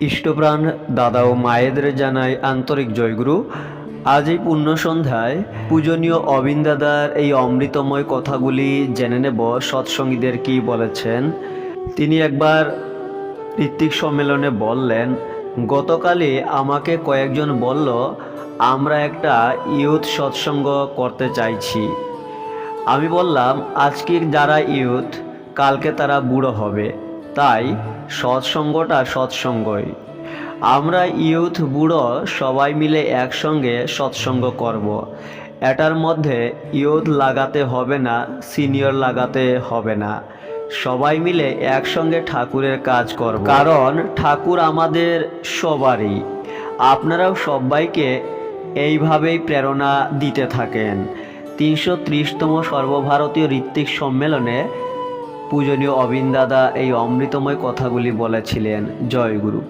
ইষ্টপ্রাণ দাদা ও মায়েদের জানাই আন্তরিক জয়গুরু। আজ এই পুণ্য সন্ধ্যায় পূজনীয় অবিন দাদার এই অমৃতময় কথাগুলি জেনে নেব। সৎসঙ্গীদের কি বলেছেন? তিনি একবার ঋত্বিক সম্মেলনে বললেন, গতকালই আমাকে কয়েকজন বলল, আমরা একটা ইউথ সৎসঙ্গ করতে চাইছি। আমি বললাম, আজকের যারা ইউথ কালকে তারা বুড়ো হবে। তাই সৎসঙ্গটা সৎসঙ্গই। আমরা ইউথ, বুড়ো সবাই মিলে একসঙ্গে সৎসঙ্গ করব। এটার মধ্যে ইউথ লাগাতে হবে না, সিনিয়র লাগাতে হবে না। সবাই মিলে একসঙ্গে ঠাকুরের কাজ করব। কারণ ঠাকুর আমাদের সবারই। আপনারাও সবাইকে এইভাবেই প্রেরণা দিতে থাকেন। তিনশো ত্রিশতম সর্বভারতীয় ঋত্বিক সম্মেলনে পূজনীয় অবিন দাদা এই অমৃতময় কথাগুলি বলেছিলেন জয় গুরু।